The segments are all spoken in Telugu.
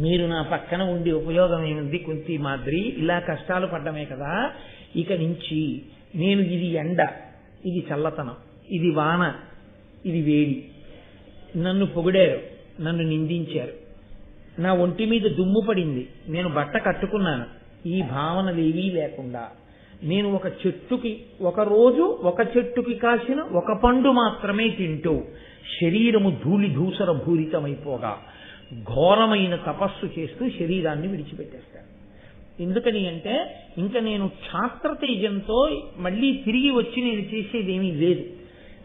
మీరు నా పక్కన ఉండి ఉపయోగం ఏముంది? కుంతి మాదిరి. ఇలా కష్టాలు పడ్డమే కదా. ఇక నుంచి నేను ఇది ఎండ ఇది చల్లతనం ఇది వాన ఇది వేడి. నన్ను పొగిడారు నన్ను నిందించారు. నా ఒంటి మీద దుమ్ము పడింది. నేను బట్ట కట్టుకున్నాను. ఈ భావనలేవీ లేకుండా. నేను ఒక చెట్టుకి ఒక రోజు ఒక చెట్టుకి కాసిన ఒక పండు మాత్రమే తింటూ శరీరము ధూళి ధూసర భూరితమైపోగా. ఘోరమైన తపస్సు చేస్తూ శరీరాన్ని విడిచిపెట్టేస్తాను ఎందుకని అంటే ఇంకా నేను క్షాత్రతేజంతో మళ్ళీ తిరిగి వచ్చి నేను చేసేదేమీ లేదు.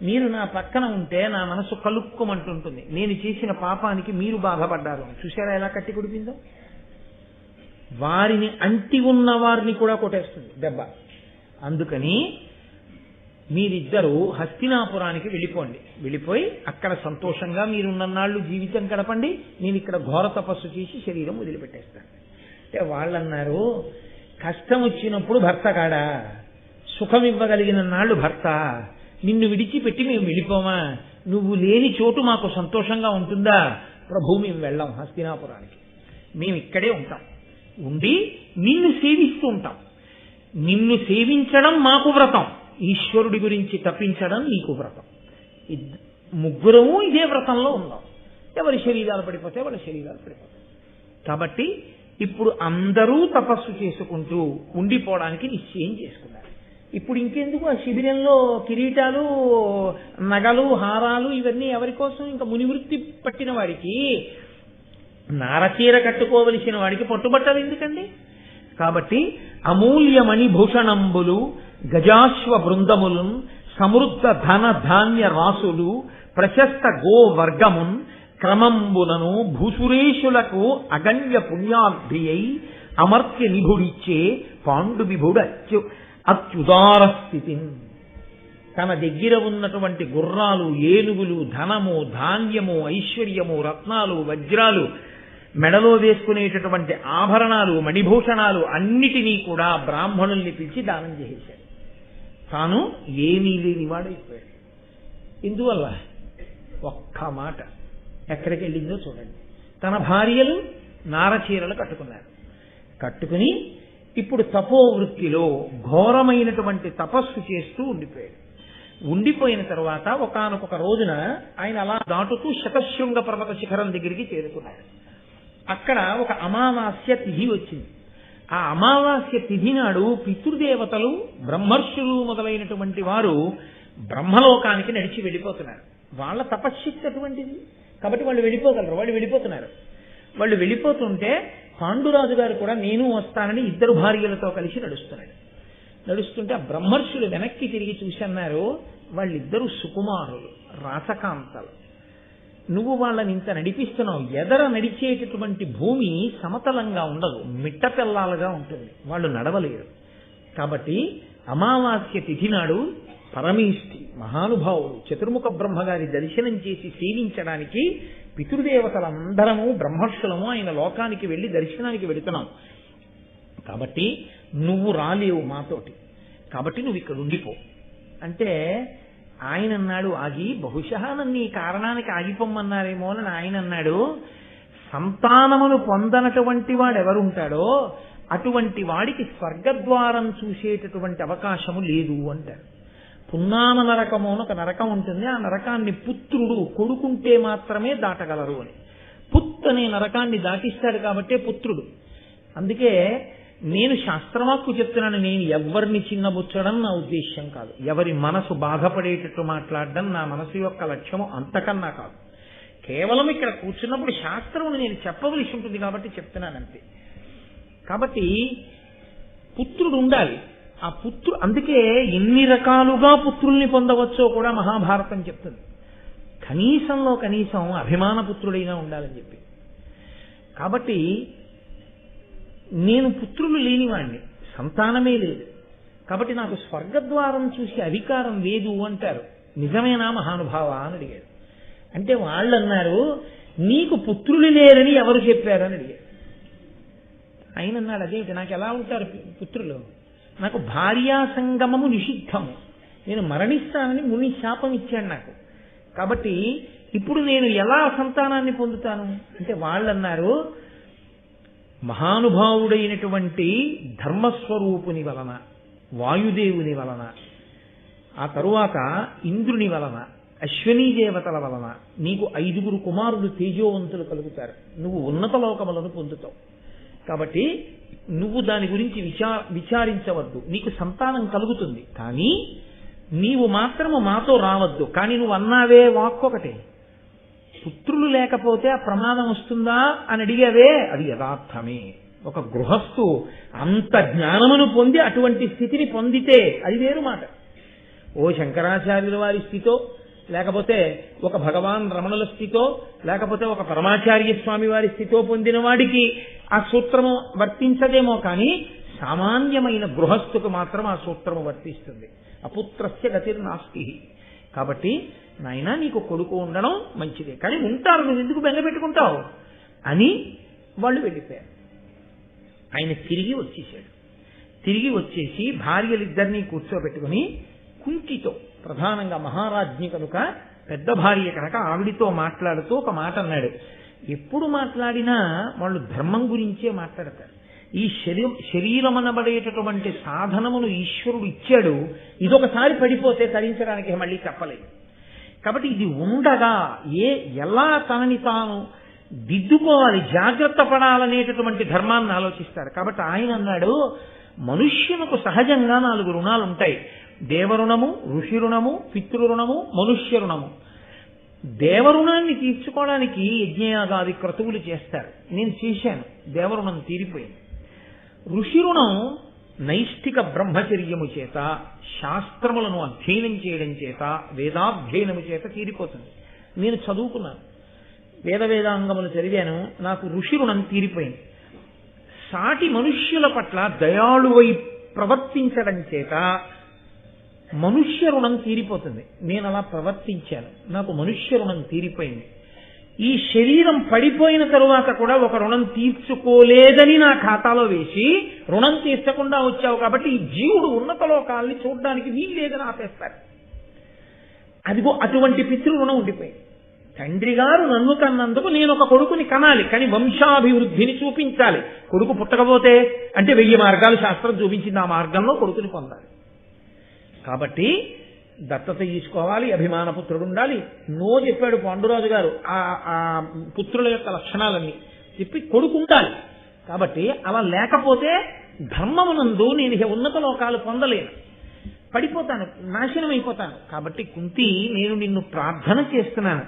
మీరు నా పక్కన ఉంటే నా మనసు కలుక్కుమంటుంటుంది. నేను చేసిన పాపానికి మీరు బాధపడ్డారు చూసారా ఎలా కట్టి కుడిపిందో? వారిని అంటి ఉన్న వారిని కూడా కొట్టేస్తుంది దెబ్బ. అందుకని మీరిద్దరూ హస్తినాపురానికి వెళ్ళిపోండి. వెళ్ళిపోయి అక్కడ సంతోషంగా మీరున్నన్నాళ్ళు జీవితం గడపండి. నేను ఇక్కడ ఘోర తపస్సు చేసి శరీరం వదిలిపెట్టేస్తాను. అంటే వాళ్ళన్నారు కష్టం వచ్చినప్పుడు భర్త కాడా? సుఖం ఇవ్వగలిగిన నాళ్ళు భర్త. నిన్ను విడిచిపెట్టి మేము వెళ్ళిపోమా? నువ్వు లేని చోటు మాకు సంతోషంగా ఉంటుందా? ప్రభు మేము వెళ్ళాం హస్తినాపురానికి. మేము ఇక్కడే ఉంటాం. ఉండి నిన్ను సేవిస్తూ ఉంటాం. నిన్ను సేవించడం మాకు వ్రతం. ఈశ్వరుడి గురించి తప్పించడం నీకు వ్రతం. ముగ్గురము ఇదే వ్రతంలో ఉన్నాం. ఎవరి శరీరాలు పడిపోతే వాళ్ళ శరీరాలు పడిపోతాయి. కాబట్టి ఇప్పుడు అందరూ తపస్సు చేసుకుంటూ ఉండిపోవడానికి నిశ్చయం చేసుకున్నారు. ఇప్పుడు ఇంకెందుకు? ఆ శిబిరంలో కిరీటాలు నగలు హారాలు ఇవన్నీ ఎవరి కోసం? ఇంకా మునివృత్తి పట్టిన వారికి నారచీర కట్టుకోవలసిన వాడికి పట్టుబట్టలు ఎందుకండి? కాబట్టి అమూల్యమణి భూషణంబులు గజాశ్వ బృందములున్ సమృద్ధ ధన ధాన్య రాసులు ప్రశస్త గో వర్గమున్ క్రమంబులను భూసురేషులకు అగణ్య పుణ్యాబ్ధి అయి అమర్త్య నిభుడిచ్చే పాండు విభుడు అత్యు అత్యుదార స్థితి తన దగ్గర ఉన్నటువంటి గుర్రాలు ఏనుగులు ధనము ధాన్యము ఐశ్వర్యము రత్నాలు వజ్రాలు మెడలో వేసుకునేటటువంటి ఆభరణాలు మణిభూషణాలు అన్నిటినీ కూడా బ్రాహ్మణుల్ని పిలిచి దానం చేసేశాడు. తాను ఏమీ లేనివాడైపోయాడు ఇందువల్ల ఒక్క మాట ఎక్కడికి వెళ్ళిందో చూడండి. తన భార్యలు నారచీరలు కట్టుకున్నారు. కట్టుకుని ఇప్పుడు తపోవృత్తిలో ఘోరమైనటువంటి తపస్సు చేస్తూ ఉండిపోయాడు. ఉండిపోయిన తర్వాత ఒకానొక రోజున ఆయన అలా దాటుతూ శతశృంగ పర్వత శిఖరం దగ్గరికి చేరుకున్నాడు. అక్కడ ఒక అమావాస్య తిథి వచ్చింది. ఆ అమావాస్య తిథి నాడు పితృదేవతలు బ్రహ్మర్షులు మొదలైనటువంటి వారు బ్రహ్మలోకానికి నడిచి వెళ్ళిపోతున్నారు. వాళ్ళ తపశ్శక్తి అటువంటిది. కాబట్టి వాళ్ళు వెళ్ళిపోగలరు వాళ్ళు వెళ్ళిపోతున్నారు. వాళ్ళు వెళ్ళిపోతుంటే పాండురాజు గారు కూడా నేను వస్తానని ఇద్దరు భార్యలతో కలిసి నడుస్తున్నాడు నడుస్తుంటే ఆ బ్రహ్మర్షులు వెనక్కి తిరిగి చూసన్నారు వాళ్ళిద్దరూ సుకుమారులు రాసకాంతలు. నువ్వు వాళ్ళని ఇంత నడిపిస్తున్నావు. ఎదర నడిచేటటువంటి భూమి సమతలంగా ఉండదు. మిట్టపెల్లాలుగా ఉంటుంది. వాళ్ళు నడవలేరు. కాబట్టి అమావాస్య తిథి నాడు పరమేష్ఠి మహానుభావుడు చతుర్ముఖ బ్రహ్మగారి దర్శనం చేసి సేవించడానికి పితృదేవతలందరము బ్రహ్మర్షులము ఆయన లోకానికి వెళ్ళి దర్శనానికి వెళుతున్నాం. కాబట్టి నువ్వు రాలేవు మాతోటి. కాబట్టి నువ్వు ఇక్కడ ఉండిపో. అంటే ఆయన అన్నాడు ఆగి బహుశా నన్ను ఈ కారణానికి ఆగిపోమ్మన్నారేమో అని ఆయన అన్నాడు సంతానమును పొందనటువంటి వాడు ఎవరుంటాడో అటువంటి వాడికి స్వర్గద్వారం చూసేటటువంటి అవకాశము లేదు అంటారు పున్నామ నరకము అని ఒక నరకం ఉంటుంది ఆ నరకాన్ని పుత్రుడు కొడుకుంటే మాత్రమే దాటగలరు అని. పుత్ అనే నరకాన్ని దాటిస్తాడు కాబట్టే పుత్రుడు. అందుకే నేను శాస్త్రవాక్కు చెప్తున్నాను నేను ఎవరిని చిన్నబుచ్చడం నా ఉద్దేశ్యం కాదు. ఎవరి మనసు బాధపడేటట్టు మాట్లాడడం నా మనసు యొక్క లక్ష్యము అంతకన్నా కాదు. కేవలం ఇక్కడ కూర్చున్నప్పుడు శాస్త్రం నేను చెప్పవలసి ఉంటుంది కాబట్టి చెప్తున్నానంతే. కాబట్టి పుత్రుడు ఉండాలి. ఆ పుత్రు అందుకే ఎన్ని రకాలుగా పుత్రుల్ని పొందవచ్చో కూడా మహాభారతం చెప్తుంది. కనీసంలో కనీసం అభిమాన పుత్రుడైనా ఉండాలని చెప్పి. కాబట్టి నేను పుత్రులు లేనివాణ్ణి సంతానమే లేదు. కాబట్టి నాకు స్వర్గద్వారం చూసి అధికారం లేదు అంటారు. నిజమేనా మహానుభావ అని అడిగాడు. అంటే వాళ్ళు అన్నారు నీకు పుత్రులు లేరని ఎవరు చెప్పారని అడిగారు ఆయన అన్నాడు అదేంటి నాకు ఎలా ఉంటారు పుత్రులు? నాకు భార్యా సంగమము నిషిద్ధము. నేను మరణిస్తానని ముని శాపం ఇచ్చాడు నాకు. కాబట్టి ఇప్పుడు నేను ఎలా సంతానాన్ని పొందుతాను? అంటే వాళ్ళు అన్నారు మహానుభావుడైనటువంటి ధర్మస్వరూపుని వలన వాయుదేవుని వలన ఆ తరువాత ఇంద్రుని వలన అశ్వనీ దేవతల వలన నీకు ఐదుగురు కుమారుడు తేజోవంతులు కలుగుతారు. నువ్వు ఉన్నత లోకములను పొందుతావు. కాబట్టి నువ్వు దాని గురించి విచా విచారించవద్దు. నీకు సంతానం కలుగుతుంది. కానీ నీవు మాత్రము మాతో రావద్దు. కానీ నువ్వు అన్నావే వాక్కొకటే. పుత్రులు లేకపోతే ఆ ప్రమాదం వస్తుందా అని అడిగావే? అది యథార్థమే. ఒక గృహస్థు అంత జ్ఞానమును పొంది అటువంటి స్థితిని పొందితే అది వేరు మాట. ఓ శంకరాచార్యుల వారి స్థితో లేకపోతే ఒక భగవాన్ రమణుల స్థితో లేకపోతే ఒక పరమాచార్య స్వామి వారి స్థితో పొందిన వాడికి ఆ సూత్రము వర్తించదేమో కానీ సామాన్యమైన గృహస్థుకు మాత్రం ఆ సూత్రము వర్తిస్తుంది. అపుత్రస్య గతిర్నాస్తి. కాబట్టి నాయన నీకు కొడుకు ఉండడం మంచిదే. కానీ ఉంటారు నువ్వు ఎందుకు బెంగ పెట్టుకుంటావు? అని వాళ్ళు వెళ్ళిపోయారు. ఆయన తిరిగి వచ్చేసాడు తిరిగి వచ్చేసి భార్యలిద్దరినీ కూర్చోబెట్టుకుని కుంతితో ప్రధానంగా మహారాజ్ఞి కనుక పెద్ద భార్య కనుక ఆవిడితో మాట్లాడుతూ ఒక మాట అన్నాడు. ఎప్పుడు మాట్లాడినా వాళ్ళు ధర్మం గురించే మాట్లాడతారు. ఈ శరీరం శరీరం అనబడేటటువంటి సాధనమును ఈశ్వరుడు ఇచ్చాడు. ఇదొకసారి పడిపోతే తరించడానికి మళ్ళీ చెప్పలేదు. కాబట్టి ఇది ఉండగా ఏ ఎలా తనని తాను దిద్దుకోవాలి జాగ్రత్త పడాలనేటటువంటి ధర్మాన్ని ఆలోచిస్తాడు కాబట్టి ఆయన అన్నాడు మనుష్యునకు సహజంగా నాలుగు రుణాలు ఉంటాయి. దేవరుణము ఋషి రుణము పితృరుణము మనుష్య రుణము. దేవరుణాన్ని తీర్చుకోవడానికి యజ్ఞయాగాది క్రతువులు చేస్తారు. నేను చేశాను. దేవరుణం తీరిపోయింది. ఋషి రుణం నైష్ఠిక బ్రహ్మచర్యము చేత శాస్త్రములను అధ్యయనం చేయడం చేత వేదాధ్యయనము చేత తీరిపోతుంది. నేను చదువుకున్నాను. వేద వేదాంగములు చదివాను. నాకు ఋషి రుణం తీరిపోయింది. సాటి మనుష్యుల పట్ల దయాళువై ప్రవర్తించడం చేత మనుష్య రుణం తీరిపోతుంది. నేను అలా ప్రవర్తించాను. నాకు మనుష్య రుణం తీరిపోయింది. ఈ శరీరం పడిపోయిన తరువాత కూడా ఒక రుణం తీర్చుకోలేదని నా ఖాతాలో వేసి రుణం తీర్చకుండా వచ్చావు కాబట్టి ఈ జీవుడు ఉన్నత లోకాల్ని చూడడానికి వీలు లేదని ఆపేస్తారు. అదిగో అటువంటి పితృ రుణం ఉండిపోయింది. తండ్రి గారు నన్ను కన్నందుకు నేను ఒక కొడుకుని కనాలి కానీ వంశాభివృద్ధిని చూపించాలి. కొడుకు పుట్టకపోతే అంటే వెయ్యి మార్గాలు శాస్త్రం చూపించింది ఆ మార్గంలో కొడుకుని పొందాలి. కాబట్టి దత్తత తీసుకోవాలి అభిమాన పుత్రుడు ఉండాలి. నో చెప్పాడు పాండురాజు గారు. ఆ ఆ పుత్రుల యొక్క లక్షణాలన్నీ చెప్పి కొడుకు ఉండాలి. కాబట్టి అలా లేకపోతే ధర్మమునందు నేను ఉన్నత లోకాలు పొందలేను. పడిపోతాను నాశనం అయిపోతాను. కాబట్టి కుంతి నేను నిన్ను ప్రార్థన చేస్తున్నాను.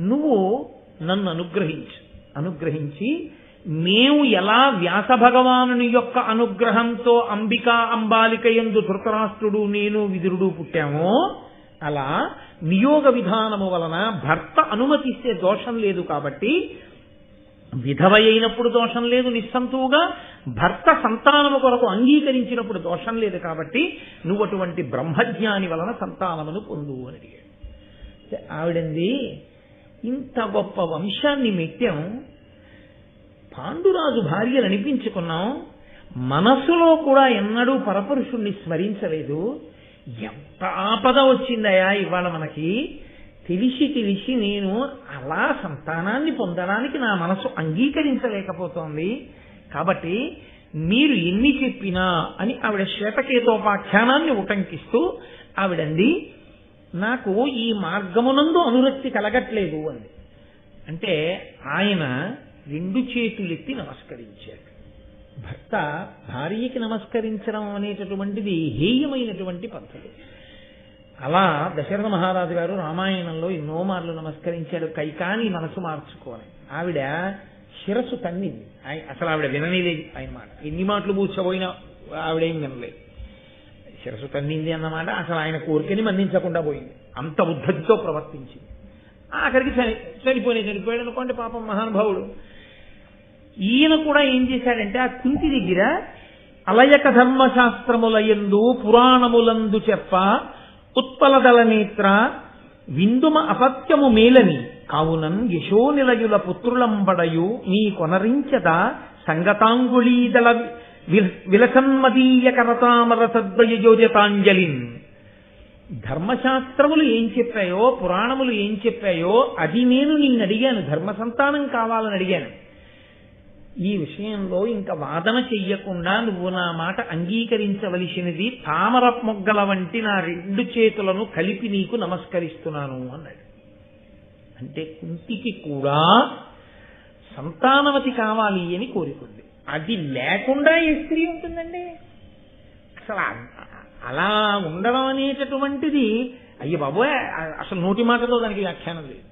నువ్వు నన్ను అనుగ్రహించు. అనుగ్రహించి మేము ఎలా వ్యాస భగవానుని యొక్క అనుగ్రహంతో అంబికా అంబాలిక ఎందు ధృతరాష్ట్రుడు నేను విదురుడు పుట్టామో అలా నియోగ విధానము వలన భర్త అనుమతిస్తే దోషం లేదు కాబట్టి విధవ అయినప్పుడు దోషం లేదు నిస్సంతువుగా భర్త సంతానము కొరకు అంగీకరించినప్పుడు దోషం లేదు కాబట్టి నువ్వు అటువంటి బ్రహ్మజ్ఞాని వలన సంతానమును పొందు అని అడిగాడు. ఆవిడంది ఇంత గొప్ప వంశాన్ని మెట్టాం పాండురాజు భార్యలు అనిపించుకున్నాం. మనసులో కూడా ఎన్నడూ పరపురుషుణ్ణి స్మరించలేదు. ఎంత ఆపద వచ్చిందయా ఇవాళ మనకి. తెలిసి తెలిసి నేను అలా సంతానాన్ని పొందడానికి నా మనసు అంగీకరించలేకపోతోంది. కాబట్టి మీరు ఎన్ని చెప్పినా అని ఆవిడ శ్వేతకేతోపాఖ్యానాన్ని ఉటంకిస్తూ ఆవిడంది నాకు ఈ మార్గమునందు అనురక్తి కలగట్లేదు అంది. అంటే ఆయన రెండు చేతులెత్తి నమస్కరించాడు. భర్త భార్యకి నమస్కరించడం అనేటటువంటిది హేయమైనటువంటి పద్ధతి. అలా దశరథ మహారాజు గారు రామాయణంలో ఎన్నో మార్లు నమస్కరించాడు. కైకాని మనసు మార్చుకోని. ఆవిడ శిరస్సు తన్నింది. అసలు ఆవిడ విననేలేదు ఆయన మాట. ఎన్ని మాటలు పూడ్చబోయినా ఆవిడేం వినలేదు. శిరస్సు తన్నింది అన్నమాట. అసలు ఆయన కోరికని మన్నించకుండా పోయింది. అంత ఉద్ధతితో ప్రవర్తించింది. ఆఖరికి చని చనిపోయిన చనిపోయాడు అనుకోండి పాపం మహానుభావుడు. ఈయన కూడా ఏం చేశాడంటే ఆ కుంతి దగ్గర అలయక ధర్మశాస్త్రములయందు పురాణములందు చెప్ప ఉత్పలదల నేత్ర విందుమ అసత్యము మేలని కావునన్ యశో నిలయుల పుత్రులంబడయు నీ కొనరించద సంగతాంగుళీదళ విలసన్మదీయ కరతామర సద్వయోజతాంజలిన్ ధర్మశాస్త్రములు ఏం చెప్పాయో పురాణములు ఏం చెప్పాయో అది నేను నిన్ను అడిగాను ధర్మ సంతానం కావాలని అడిగాను. ఈ విషయంలో ఇంకా వాదన చెయ్యకుండా నువ్వు నా మాట అంగీకరించవలసినది తామర మొగ్గల వంటి నా రెండు చేతులను కలిపి నీకు నమస్కరిస్తున్నాను అన్నాడు. అంటే కుంతికి కూడా సంతానవతి కావాలి అని కోరుకుంది. అది లేకుండా ఏ స్త్రీ ఉంటుందండి? అసలు అలా ఉండడం అనేటటువంటిది అయ్య బాబోయ్ అసలు నోటి మాటతో దానికి వ్యాఖ్యానం లేదు.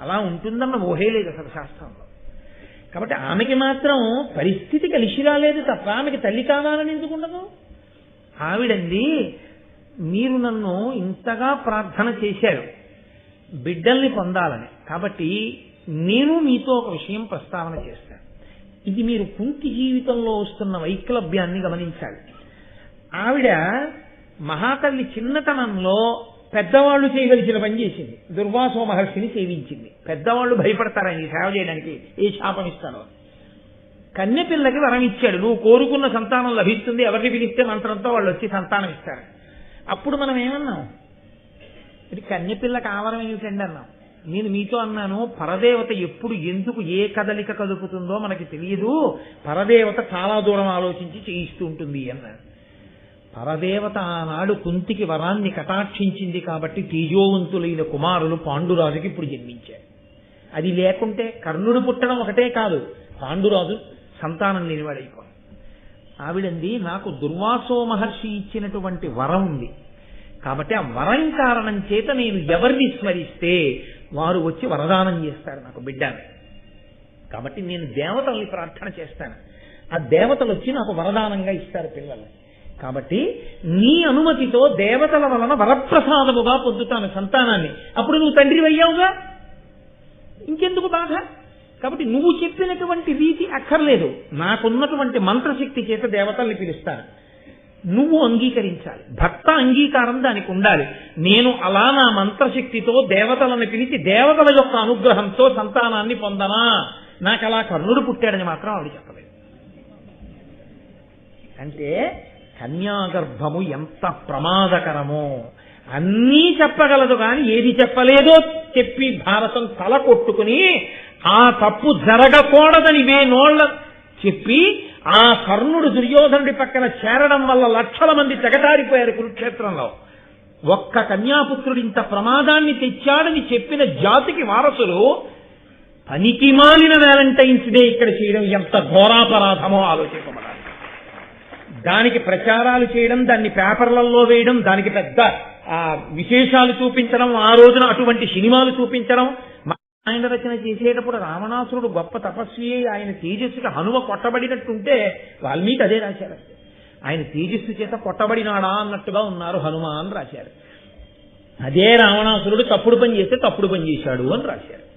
అలా ఉంటుందన్న ఊహే లేదు అసలు శాస్త్రంలో. కాబట్టి ఆమెకి మాత్రం పరిస్థితి కలిసి రాలేదు తప్ప ఆమెకి తల్లి కావాలని ఎందుకు ఉండదు? ఆవిడంది మీరు నన్ను ఇంతగా ప్రార్థన చేశారు బిడ్డల్ని పొందాలని. కాబట్టి నేను మీతో ఒక విషయం ప్రస్తావన చేస్తాను. ఇది మీరు కుంతి జీవితంలో వస్తున్న వైక్లభ్యాన్ని గమనించాలి. ఆవిడ మహాతల్లి చిన్నతనంలో పెద్దవాళ్ళు చేయవలసిన పని చేసింది. దుర్వాసో మహర్షిని సేవించింది. పెద్దవాళ్ళు భయపడతారు ఆయన సేవ చేయడానికి. ఏ శాపం ఇస్తాడో కన్య పిల్లకి వరం ఇచ్చాడు. నువ్వు కోరుకున్న సంతానం లభిస్తుంది. ఎవరిని పిలిస్తే మంత్రంతో వాళ్ళు వచ్చి సంతానం ఇస్తారు. అప్పుడు మనం ఏమన్నాం? ఇది కన్యపిల్ల కావడం ఏమిటండి అన్నాం. నేను మీతో అన్నాను పరదేవత ఎప్పుడు ఎందుకు ఏ కదలిక కదుపుతుందో మనకి తెలియదు. పరదేవత చాలా దూరం ఆలోచించి చేయిస్తూ ఉంటుంది అన్నారు పరదేవత ఆనాడు కుంతికి వరాన్ని కటాక్షించింది కాబట్టి తేజోవంతులైన కుమారులు పాండురాజుకి ఇప్పుడు జన్మించారు. అది లేకుంటే కర్ణుడు పుట్టడం ఒకటే కాదు. పాండురాజు సంతానం లేనివాడైపోయాడు. ఆవిడంది నాకు దుర్వాసో మహర్షి ఇచ్చినటువంటి వరం ఉంది. కాబట్టి ఆ వరం కారణం చేత నేను ఎవరిని స్మరిస్తే వారు వచ్చి వరదానం చేస్తారు నాకు బిడ్డ కాబట్టి నేను దేవతల్ని ప్రార్థన చేస్తాను. ఆ దేవతలు వచ్చి నాకు వరదానంగా ఇస్తారు పిల్లల్ని కాబట్టి నీ అనుమతితో దేవతల వలన వరప్రసాదముగా పొందుతాను సంతానాన్ని. అప్పుడు నువ్వు తండ్రి అయ్యావుగా? ఇంకెందుకు బాధ? కాబట్టి నువ్వు చెప్పినటువంటి రీతి అక్కర్లేదు. నాకున్నటువంటి మంత్రశక్తి చేత దేవతల్ని పిలుస్తాను. నువ్వు అంగీకరించాలి. భక్త అంగీకారం దానికి ఉండాలి. నేను అలా నా మంత్రశక్తితో దేవతలను పిలిచి దేవతల యొక్క అనుగ్రహంతో సంతానాన్ని పొందనా? నాకు అలా కర్ణుడు పుట్టాడని మాత్రం ఆవిడ చెప్పలేదు. అంటే కన్యాగర్భము ఎంత ప్రమాదకరమో అన్నీ చెప్పగలదు కానీ ఏది చెప్పలేదో చెప్పి భారతం తల కొట్టుకుని ఆ తప్పు జరగకూడదని వేనోళ్ళ చెప్పి ఆ కర్ణుడు దుర్యోధనుడి పక్కన చేరడం వల్ల లక్షల మంది తెగటారిపోయారు కురుక్షేత్రంలో. ఒక్క కన్యాపుత్రుడు ఇంత ప్రమాదాన్ని తెచ్చాడని చెప్పిన జాతికి వారసులు పనికి మాలిన వ్యాలంటైన్స్ డే ఇక్కడ చేయడం ఎంత ఘోరాపరాధమో ఆలోచించబడాలి దానికి ప్రచారాలు చేయడం దాన్ని పేపర్లలో వేయడం దానికి పెద్ద ఆ విశేషాలు చూపించడం ఆ రోజున అటువంటి సినిమాలు చూపించడం. ఆయన రచన చేసేటప్పుడు రావణాసురుడు గొప్ప తపస్వి ఆయన తేజస్సుకి హనుమ కొట్టబడినట్టుంటే వాల్మీకి అదే రాశారు. ఆయన తేజస్సు చేత కొట్టబడినాడా అన్నట్టుగా ఉన్నారు హనుమ అని రాశారు. అదే రావణాసురుడు తప్పుడు పని చేస్తే తప్పుడు పని చేశాడు అని రాశారు.